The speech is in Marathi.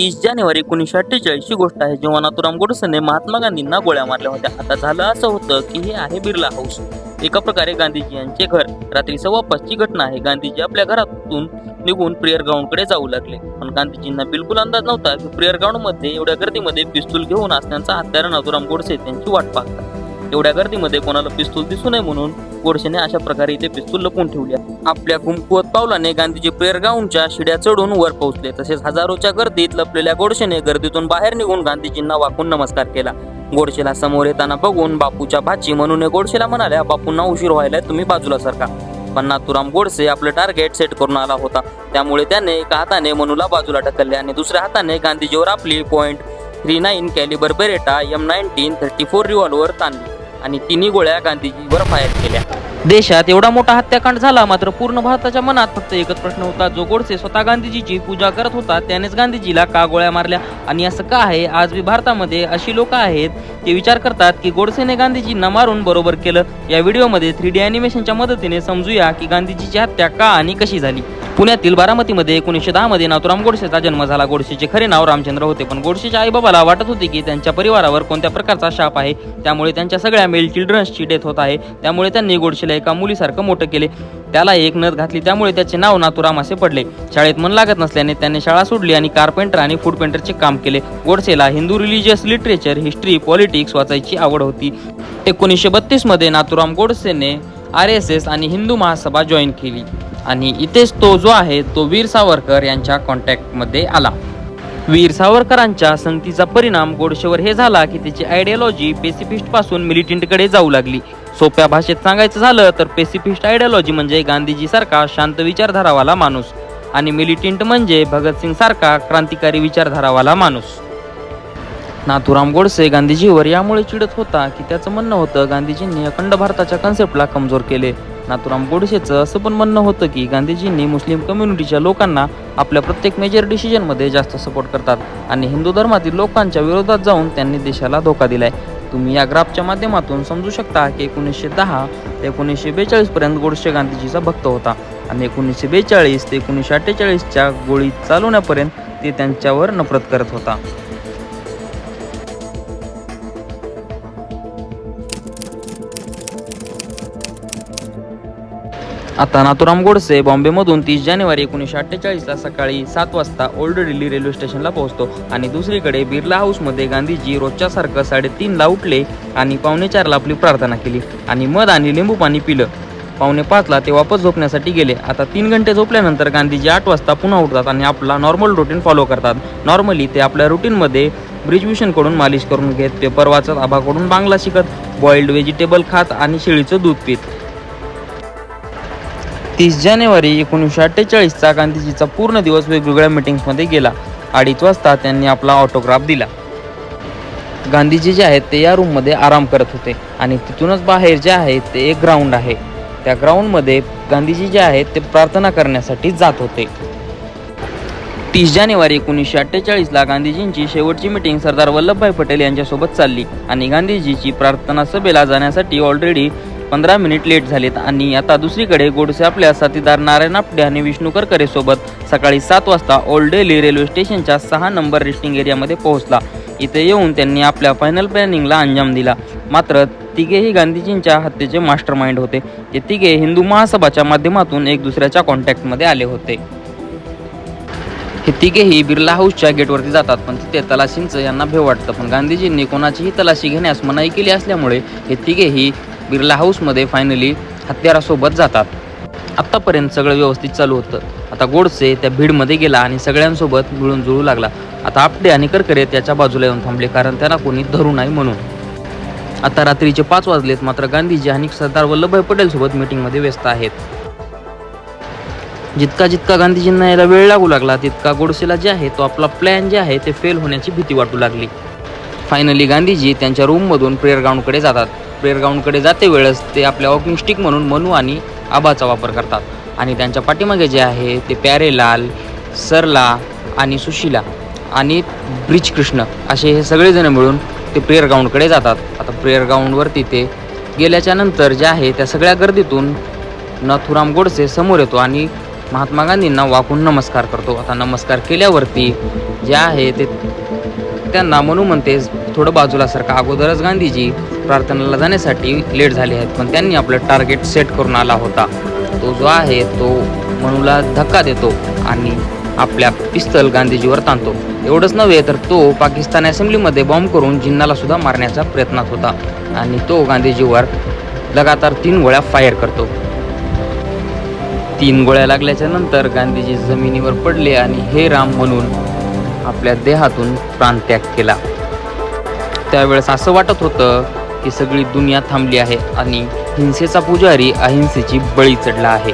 तीस जानेवारी एकोणीसशे अठ्ठेचाळीस ची गोष्ट आहे. जेव्हा नाथुराम गोडसेने महात्मा गांधींना गोळ्या मारल्या होत्या. आता झालं असं होतं की हे आहे बिर्ला हाऊस. एका प्रकारे गांधीजी यांचे घर. रात्री सव्वा पाचची घटना आहे. गांधीजी आपल्या घरातून निघून प्रेयर ग्राउंडकडे जाऊ लागले. पण गांधीजींना बिलकुल अंदाज नव्हता की प्रेयर ग्राउंडमध्ये एवढ्या गर्दीमध्ये पिस्तूल घेऊन असण्याचा हत्यार नाथुराम गोडसे त्यांची वाट पाहतात. एवढ्या गर्दीमध्ये कोणाला पिस्तूल दिसू नये म्हणून गोडसेने अशा प्रकारे इथे पिस्तूल लपवून ठेवले आपल्या कुमकुवत पावलाने गांधीजी प्रेयर शिड्या चढून वर पोहोचले. तसेच हजारोच्या गर्दीत लपलेल्या गोडसेने गर्दीतून बाहेर निघून गांधीजींना वाकून नमस्कार केला. गोडशेला समोर येताना बघून बापूच्या भाची म्हणून गोडशेला म्हणाल्या बापूंना उशीर व्हायला तुम्ही बाजूला सरका. पण नाथुराम गोडसे आपलं टार्गेट सेट करून आला होता. त्यामुळे त्याने एका हाताने मनूला बाजूला ढकलले आणि दुसऱ्या हाताने गांधीजीवर आपली point three nine calibre Beretta M nineteen thirty four revolver ताणली. आणि तिन्ही गोळ्या गांधीजीवर फायर केल्या. देशात एवढा मोठा हत्याकांड झाला मात्र पूर्ण भारताच्या मनात फक्त एकच प्रश्न होता. जो गोडसे स्वतः गांधीजीची पूजा करत होता त्यानेच गांधीजीला का गोळ्या मारल्या? आणि असं का आहे? आज बी भारतामध्ये अशी लोक आहेत ते विचार करतात की गोडसेने गांधीजींना मारून बरोबर केलं. या व्हिडिओमध्ये थ्री डी अॅनिमेशनच्या मदतीने समजूया की गांधीजीची हत्या का आणि कशी झाली. पुण्यातील बारामतीमध्ये एकोणीसशे दहा मध्ये नाथुराम गोडसेचा जन्म झाला. गोडसेचे खरे नाव रामचंद्र होते पण गोडसेच्या आईबाबाला वाटत होते की त्यांच्या परिवारावर कोणत्या प्रकारचा शाप आहे त्यामुळे त्यांच्या सगळ्या मेल चिल्ड्रन्सची डेथ होत आहे. त्यामुळे त्यांनी गोडसेला एका मुलीसारखं मोठं केले. त्याला एक नथ घातली. त्यामुळे त्याचे नाव नातुराम असे पडले. शाळेत मन लागत नसल्याने त्यांनी शाळा सोडली आणि कारपेंटर आणि फूड पेंटरचे काम केले. गोडसेला Hindu religious literature history politics वाचायची आवड होती. एकोणीसशे बत्तीसमध्ये नातुराम गोडसेने आर एस एस आणि हिंदू महासभा जॉईन केली. आणि इथेच तो जो आहे तो वीर सावरकर यांच्या कॉन्टॅक्टमध्ये आला. वीर सावरकरांच्या संगतीचा परिणाम गोडशेवर हे झाला की त्याची आयडियोलॉजी पेसिफिस्टपासून मिलिटंटकडे जाऊ लागली. सोप्या भाषेत सांगायचं झालं तर पेसिफिस्ट आयडियोलॉजी म्हणजे गांधीजी सारखा शांत विचारधारावाला माणूस आणि मिलिटंट म्हणजे भगतसिंग सारखा क्रांतिकारी विचारधारावाला माणूस. नाथुराम गोडसे गांधीजीवर यामुळे चिडत होता की त्याचं म्हणणं होतं गांधीजींनी अखंड भारताच्या कन्सेप्टला कमजोर केले. नाथुराम गोडसेचं असं पण म्हणणं होतं की गांधीजींनी मुस्लिम कम्युनिटीच्या लोकांना आपल्या प्रत्येक मेजर डिसिजनमध्ये जास्त सपोर्ट करतात आणि हिंदू धर्मातील लोकांच्या विरोधात जाऊन त्यांनी देशाला धोका दिलाय. तुम्ही या ग्राफच्या माध्यमातून समजू शकता की एकोणीसशे दहा ते एकोणीसशे बेचाळीसपर्यंत गोडसे गांधीजीचा भक्त होता आणि एकोणीसशे बेचाळीस ते एकोणीसशे अठ्ठेचाळीसच्या गोळी चालवण्यापर्यंत ते त्यांच्यावर नफरत करत होता. आता नाथुराम गोडसे बॉम्बेमधून तीस जानेवारी एकोणीसशे अठ्ठेचाळीसला सकाळी सात वाजता ओल्ड दिल्ली रेल्वे स्टेशनला पोहोचतो आणि दुसरीकडे बिर्ला हाऊसमध्ये गांधीजी रोजच्यासारखं साडेतीनला उठले आणि पावणे चारला आपली प्रार्थना केली आणि मध आणि लिंबू पाणी पिलं. पावणे पाचला ते वापस झोपण्यासाठी गेले. आता तीन घंटे झोपल्यानंतर गांधीजी आठ वाजता पुन्हा उठतात आणि आपला नॉर्मल रुटीन फॉलो करतात. नॉर्मली ते आपल्या रुटीनमध्ये ब्रिजभूषणकडून मालिश करून घेत पेपर वाचत आभाकडून बांगला शिकत बॉइल्ड व्हेजिटेबल खात आणि शेळीचं दूध पित. तीस जानेवारी एकोणीसशे अठ्ठेचाळीसचा गांधीजीचा पूर्ण दिवस वेगवेगळ्या मिटिंग्समध्ये गेला. अडीच वाजता त्यांनी आपला ऑटोग्राफ दिला. गांधीजी जे आहेत ते या रूममध्ये आराम करत होते आणि तिथूनच बाहेर जे आहे ते एक ग्राउंड आहे. त्या ग्राउंडमध्ये गांधीजी जे आहेत ते प्रार्थना करण्यासाठी जात होते. तीस जानेवारी एकोणीसशे अठ्ठेचाळीसला गांधीजींची शेवटची मिटिंग सरदार वल्लभभाई पटेल यांच्यासोबत चालली आणि गांधीजीची प्रार्थना सभेला जाण्यासाठी ऑलरेडी पंधरा मिनिट लेट झालेत आणि आता दुसरीकडे गोडसे आपल्या साथीदार नारायण आपटे आणि विष्णू करकरेसोबत सकाळी सात वाजता ओल्ड डेली रेल्वे स्टेशनच्या सहा नंबर रेस्टिंग एरियामध्ये पोहोचला. इथे येऊन त्यांनी आपल्या फायनल प्लॅनिंगला अंजाम दिला. मात्र तिघेही गांधीजींच्या हत्येचे मास्टर माइंड होते. ते तिघे हिंदू महासभाच्या माध्यमातून एक दुसऱ्याच्या कॉन्टॅक्टमध्ये आले होते. हे तिघेही बिर्ला हाऊसच्या गेटवरती जातात पण तिथे तलाशींचं यांना भेव वाटतं. पण गांधीजींनी कोणाचीही तलाशी घेण्यास मनाई केली असल्यामुळे हे तिघेही बिर्ला हाऊसमध्ये फायनली हत्यारासोबत जातात. आत्तापर्यंत सगळं व्यवस्थित चालू होतं. आता गोडसे त्या भीडमध्ये गेला आणि सगळ्यांसोबत मिळून जुळू लागला. आता आपटे आणि करकरे त्याच्या बाजूला येऊन थांबले कारण त्यांना कोणी धरू नाही म्हणून. आता रात्रीचे पाच वाजलेत मात्र गांधीजी आणि सरदार वल्लभभाई पटेलसोबत मीटिंगमध्ये व्यस्त आहेत. जितका जितका गांधीजींना यायला वेळ लागू लागला तितका गोडसेला जे आहे तो आपला प्लॅन जे आहे ते फेल होण्याची भीती वाटू लागली. फायनली गांधीजी त्यांच्या रूममधून प्रेयर ग्राउंडकडे जातात. प्रेयर ग्राउंडकडे जाते वेळेस ते आपल्या वॉकिंग स्टिक म्हणून मनू आणि आबाचा वापर करतात. आणि त्यांच्या पाठीमागे जे आहे ते प्यारेलाल सरला आणि सुशीला आणि ब्रिज कृष्ण असे हे सगळेजण मिळून ते प्रेयर ग्राउंडकडे जातात. आता प्रेयर ग्राउंडवरती ते गेल्याच्यानंतर जे आहे त्या सगळ्या गर्दीतून नाथुराम गोडसे समोर येतो आणि महात्मा गांधींना वाकून नमस्कार करतो. आता नमस्कार केल्यावरती जे आहे ते त्यांना म्हणू म्हणतेच थोडं बाजूला सारखं अगोदरच गांधीजी प्रार्थनेला जाण्यासाठी लेट झाले आहेत पण त्यांनी आपलं टार्गेट सेट करून आला होता. तो जो आहे तो मनूला धक्का देतो आणि आपल्या पिस्तल गांधीजीवर ताणतो. एवढंच नव्हे तर तो पाकिस्तान असेंब्लीमध्ये बॉम्ब करून जिन्नाला सुद्धा मारण्याचा प्रयत्नात होता आणि तो गांधीजीवर लगातार तीन गोळ्या फायर करतो. तीन गोळ्या लागल्याच्या नंतर गांधीजी जमिनीवर पडले आणि हे राम म्हणून आपल्या देहातून प्राणत्याग केला. त्यावेळेस असं वाटत होतं की सगळी दुनिया थांबली आहे आणि हिंसेचा पुजारी अहिंसेची बळी चढला आहे.